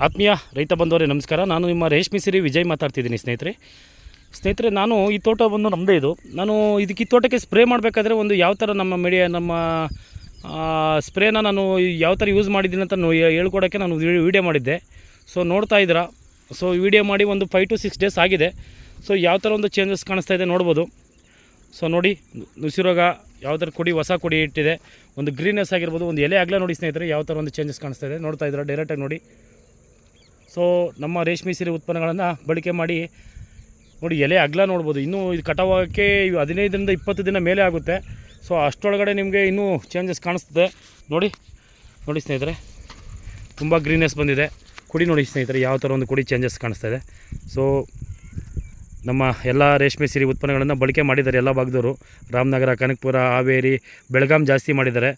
ಆತ್ಮೀಯ ರೈತ ಬಂದವರೇ ನಮಸ್ಕಾರ. ನಾನು ನಿಮ್ಮ ರೇಷ್ಮೆ ಸಿರಿ ವಿಜಯ್ ಮಾತಾಡ್ತಿದ್ದೀನಿ ಸ್ನೇಹಿತರೆ. ಸ್ನೇಹಿತರೆ, ನಾನು ಈ ತೋಟ ಬಂದು ನಮ್ಮದೇ ಇದು. ನಾನು ಇದಕ್ಕೆ ಈ ತೋಟಕ್ಕೆ ಸ್ಪ್ರೇ ಮಾಡಬೇಕಾದ್ರೆ ಒಂದು ಯಾವ ಥರ ನಮ್ಮ ಮೀಡಿಯಾ ನಮ್ಮ ಸ್ಪ್ರೇನ ನಾನು ಯಾವ ಥರ ಯೂಸ್ ಮಾಡಿದ್ದೀನಿ ಅಂತ ಹೇಳ್ಕೊಡೋಕ್ಕೆ ನಾನು ವೀಡಿಯೋ ಮಾಡಿದ್ದೆ. ಸೊ, ನೋಡ್ತಾ ಇದ್ದೀರಾ? ಸೊ ವೀಡಿಯೋ ಮಾಡಿ ಒಂದು ಫೈವ್ ಟು ಸಿಕ್ಸ್ ಡೇಸ್ ಆಗಿದೆ. ಸೊ, ಯಾವ ಥರ ಒಂದು ಚೇಂಜಸ್ ಕಾಣಿಸ್ತಾ ಇದೆ ನೋಡ್ಬೋದು. ಸೊ, ನೋಡಿ, ನುಸಿರೋಗ, ಯಾವ ಥರ ಕೊಡಿ, ಹೊಸ ಕೊಡಿ ಇಟ್ಟಿದೆ. ಒಂದು ಗ್ರೀನೆಸ್ ಆಗಿರ್ಬೋದು, ಒಂದು ಎಲೆ ಆಗಲೇ ನೋಡಿ ಸ್ನೇಹಿತರೆ, ಯಾವ ಥರ ಒಂದು ಚೇಂಜಸ್ ಕಾಣಿಸ್ತಾ ಇದೆ. ನೋಡ್ತಾ ಇದ್ದೀರಾ? ಡೈರೆಕ್ಟಾಗಿ ನೋಡಿ. ಸೊ, ನಮ್ಮ ರೇಷ್ಮೆ ಸೀರೆ ಉತ್ಪನ್ನಗಳನ್ನು ಬಳಕೆ ಮಾಡಿ ನೋಡಿ, ಎಲೆ ಅಗ್ಲ ನೋಡ್ಬೋದು. ಇನ್ನೂ ಇದು ಕಟಾವಕ್ಕೆ ಹದಿನೈದರಿಂದ ಇಪ್ಪತ್ತು ದಿನ ಮೇಲೆ ಆಗುತ್ತೆ. ಸೊ ಅಷ್ಟರೊಳಗಡೆ ನಿಮಗೆ ಇನ್ನೂ ಚೇಂಜಸ್ ಕಾಣಿಸ್ತದೆ. ನೋಡಿ ನೋಡಿ ಸ್ನೇಹಿತರೆ, ತುಂಬ ಗ್ರೀನೆಸ್ ಬಂದಿದೆ. ಕುಡಿ ನೋಡಿ ಸ್ನೇಹಿತರೆ, ಯಾವ ಥರ ಒಂದು ಕುಡಿ ಚೇಂಜಸ್ ಕಾಣಿಸ್ತಾ ಇದೆ. ಸೊ, ನಮ್ಮ ಎಲ್ಲ ರೇಷ್ಮೆ ಸೀರೆ ಉತ್ಪನ್ನಗಳನ್ನು ಬಳಕೆ ಮಾಡಿದ್ದಾರೆ ಎಲ್ಲ ಭಾಗದವರು. ರಾಮನಗರ, ಕನಕಪುರ, ಹಾವೇರಿ, ಬೆಳಗಾಂ ಜಾಸ್ತಿ ಮಾಡಿದ್ದಾರೆ.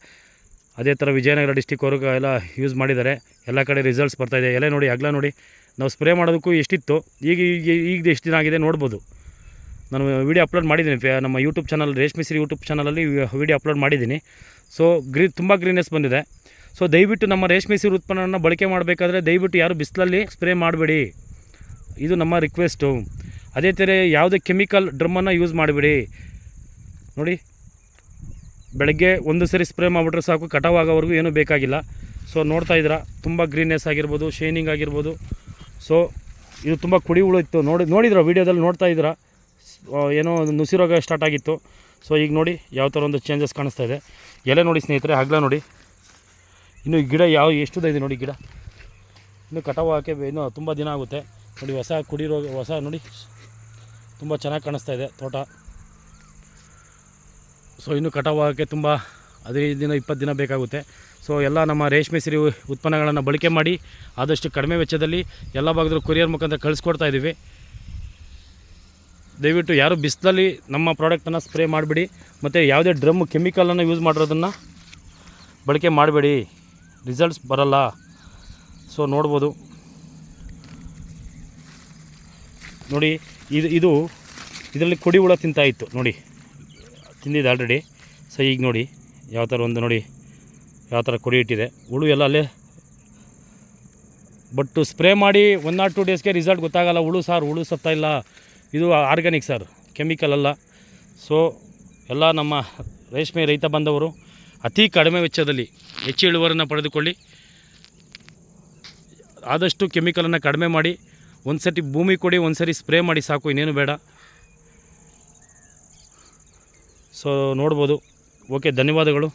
ಅದೇ ಥರ ವಿಜಯನಗರ ಡಿಸ್ಟಿಕ್ ಎಲ್ಲ ಯೂಸ್ ಮಾಡಿದ್ದಾರೆ. ಎಲ್ಲ ಕಡೆ ರಿಸಲ್ಟ್ಸ್ ಬರ್ತಾಯಿದೆ ಎಲೆ ನೋಡಿ, ಅಗಲ ನೋಡಿ. ನಾವು ಸ್ಪ್ರೇ ಮಾಡೋದಕ್ಕೂ ಎಷ್ಟಿತ್ತು, ಈಗ ಈಗ ಈಗ ಎಷ್ಟು ದಿನ ಆಗಿದೆ ನೋಡ್ಬೋದು. ನಾನು ವೀಡಿಯೋ ಅಪ್ಲೋಡ್ ಮಾಡಿದ್ದೀನಿ. ಫೇ ನಮ್ಮ YouTube channel Reshme Siri YouTube ಚಾನಲಲ್ಲಿ ವೀಡಿಯೋ ಅಪ್ಲೋಡ್ ಮಾಡಿದ್ದೀನಿ. ಸೊ ಗ್ರೀ ತುಂಬ ಗ್ರೀನೆಸ್ ಬಂದಿದೆ. ಸೊ ದಯವಿಟ್ಟು ನಮ್ಮ ರೇಷ್ಮೆ ಸಿರಿ ಉತ್ಪನ್ನವನ್ನು ಬಳಕೆ ಮಾಡಬೇಕಾದ್ರೆ ದಯವಿಟ್ಟು ಯಾರು ಬಿಸಿಲಲ್ಲಿ ಸ್ಪ್ರೇ ಮಾಡಬೇಡಿ. ಇದು ನಮ್ಮ ರಿಕ್ವೆಸ್ಟು ಅದೇ ಥರ ಯಾವುದೇ ಕೆಮಿಕಲ್ ಡ್ರಮ್ಮನ್ನು ಯೂಸ್ ಮಾಡಬೇಡಿ. ನೋಡಿ. ಬೆಳಗ್ಗೆ ಒಂದು ಸರಿ ಸ್ಪ್ರೇ ಮಾಡಿಬಿಟ್ರೆ ಸಾಕು ಕಟಾವ್ ಆಗೋವರೆಗೂ ಏನೂ ಬೇಕಾಗಿಲ್ಲ. ಸೊ ನೋಡ್ತಾ ಇದ್ದೀರಾ, ತುಂಬ ಗ್ರೀನ್ನೆಸ್ ಆಗಿರ್ಬೋದು ಶೈನಿಂಗ್ ಆಗಿರ್ಬೋದು. ಸೊ ಇದು ತುಂಬ ಕುಡಿ ಹುಳು ಇತ್ತು. ನೋಡಿ, ನೋಡಿದ್ರ ವೀಡಿಯೋದಲ್ಲಿ ನೋಡ್ತಾ ಇದ್ದೀರಾ? ಏನೋ ಒಂದು ನುಸಿರೋಗ ಸ್ಟಾರ್ಟ್ ಆಗಿತ್ತು. ಸೊ ಈಗ ನೋಡಿ ಯಾವ ಥರ ಒಂದು ಚೇಂಜಸ್ ಕಾಣಿಸ್ತಾ ಇದೆ. ಎಲೆ ನೋಡಿ ಸ್ನೇಹಿತರೆ, ಹಗ್ಲ ನೋಡಿ. ಇನ್ನು ಗಿಡ ಯಾವ ಎಷ್ಟು ಇದೆ ನೋಡಿ ಗಿಡ. ಇನ್ನು ಕಟಾವು ಹಾಕಿ, ಇನ್ನೂ ತುಂಬ ದಿನ ಆಗುತ್ತೆ. ನೋಡಿ, ಹೊಸ ಕುಡಿರೋ, ಹೊಸ ನೋಡಿ. ತುಂಬ ಚೆನ್ನಾಗಿ ಕಾಣಿಸ್ತಾ ಇದೆ ತೋಟ. ಸೊ ಇನ್ನು ಕಟಾವು ಆಗೋಕ್ಕೆ ತುಂಬ ಹದಿನೈದು ದಿನ, ಇಪ್ಪತ್ತು ದಿನ ಬೇಕಾಗುತ್ತೆ. ಸೊ ಎಲ್ಲ ನಮ್ಮ ರೇಷ್ಮೆ ಸಿರಿ ಉತ್ಪನ್ನಗಳನ್ನು ಬಳಕೆ ಮಾಡಿ, ಆದಷ್ಟು ಕಡಿಮೆ ವೆಚ್ಚದಲ್ಲಿ ಎಲ್ಲ ಭಾಗದಲ್ಲೂ ಕೊರಿಯರ್ ಮುಖಾಂತರ ಕಳಿಸ್ಕೊಡ್ತಾ ಇದ್ದೀವಿ. ದಯವಿಟ್ಟು ಯಾರು ಬಿಸಿಲಲ್ಲಿ ನಮ್ಮ ಪ್ರಾಡಕ್ಟನ್ನು ಸ್ಪ್ರೇ ಮಾಡಿಬಿಡಿ, ಮತ್ತು ಯಾವುದೇ ಡ್ರಮ್ ಕೆಮಿಕಲನ್ನು ಯೂಸ್ ಮಾಡಿರೋದನ್ನು ಬಳಕೆ ಮಾಡಬೇಡಿ. ರಿಸಲ್ಟ್ಸ್ ಬರಲ್ಲ. ಸೊ ನೋಡ್ಬೋದು. ನೋಡಿ, ಇದು ಇದು, ಇದರಲ್ಲಿ ಕೊಡಿ ಹುಳ ತಿಂತಾಯಿತ್ತು ನೋಡಿ. ತಿಂದಿದೆ ಆಲ್ರೆಡಿ ಸೊ ಈಗ ನೋಡಿ, ಯಾವ ಥರ ಒಂದು ನೋಡಿ, ಯಾವ ಥರ ಕೊಡಿ ಇಟ್ಟಿದೆ. ಹುಳು ಎಲ್ಲ ಅಲ್ಲೇ ಬಟ್ ಸ್ಪ್ರೇ ಮಾಡಿ ಒನ್ ನಾಟ್ ಟು ಡೇಸ್ಗೆ ರಿಸಲ್ಟ್ ಗೊತ್ತಾಗಲ್ಲ. ಹುಳು ಸಾರ್ ಹುಳು ಸತ್ತಾ ಇಲ್ಲ. ಇದು ಆರ್ಗ್ಯಾನಿಕ್ ಸರ್ ಕೆಮಿಕಲ್ ಅಲ್ಲ. ಸೊ ಎಲ್ಲ ನಮ್ಮ ರೇಷ್ಮೆ ರೈತ ಬಂದವರು ಅತಿ ಕಡಿಮೆ ವೆಚ್ಚದಲ್ಲಿ ಹೆಚ್ಚು ಇಳುವರನ್ನು ಪಡೆದುಕೊಳ್ಳಿ. ಆದಷ್ಟು ಕೆಮಿಕಲನ್ನು ಕಡಿಮೆ ಮಾಡಿ ಒಂದು ಸತಿ ಭೂಮಿ ಕೊಡಿ ಒಂದು ಸರಿ ಸ್ಪ್ರೇ ಮಾಡಿ ಸಾಕು, ಇನ್ನೇನು ಬೇಡ. ಸೊ ನೋಡ್ಬೋದು. ಓಕೆ ಧನ್ಯವಾದಗಳು.